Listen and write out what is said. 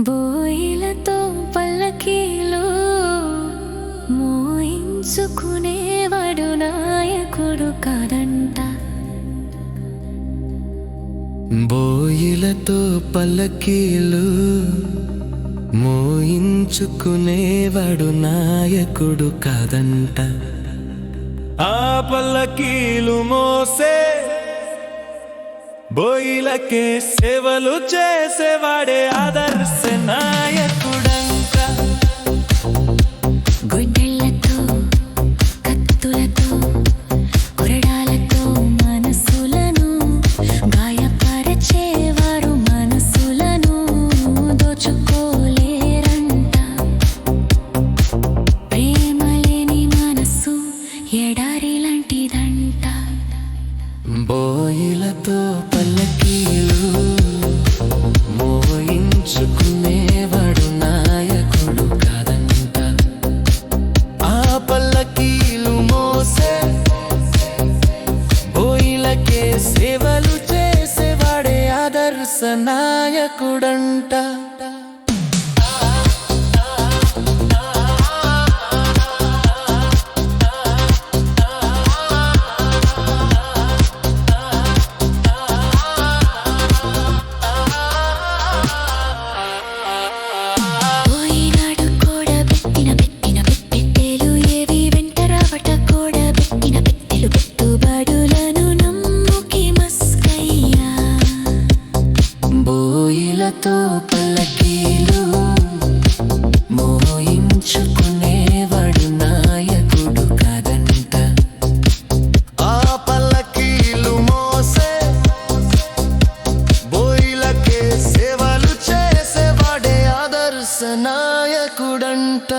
బోయిలతో పల్లకీలు మోయించుకునేవాడు నాయకుడు కాదంట. బోయిలతో పల్లకీలు మోయించుకునేవాడు నాయకుడు కాదంట. ఆ పల్లకీలు మోసే బోయిలకే సేవలు చేసేవాడే ఆదర్శ నాయకుడంట గొడ్డళ్ళతో కత్తులతో కొరడాలతో మనసులను గాయపరచేవారు మనసులను దోచుకోలేరంట. ప్రేమ లేని మనసు ఎడారి లాంటిదంట బోయిలతో పల్లకీలు మోయించుకునేవాడు నాయకుడు కాదంట. ఆ పల్లకీలు మోసే బోయిలకే సేవలు చేసేవాడే ఆదర్శ నాయకుడంట. బోయిలతో పల్లకీలు మోయించుకునేవాడు నాయకుడు కాదంట. ఆ పల్లకీలు మోసే బోయిలకే సేవలు చేసేవాడే ఆదర్శ నాయకుడంట.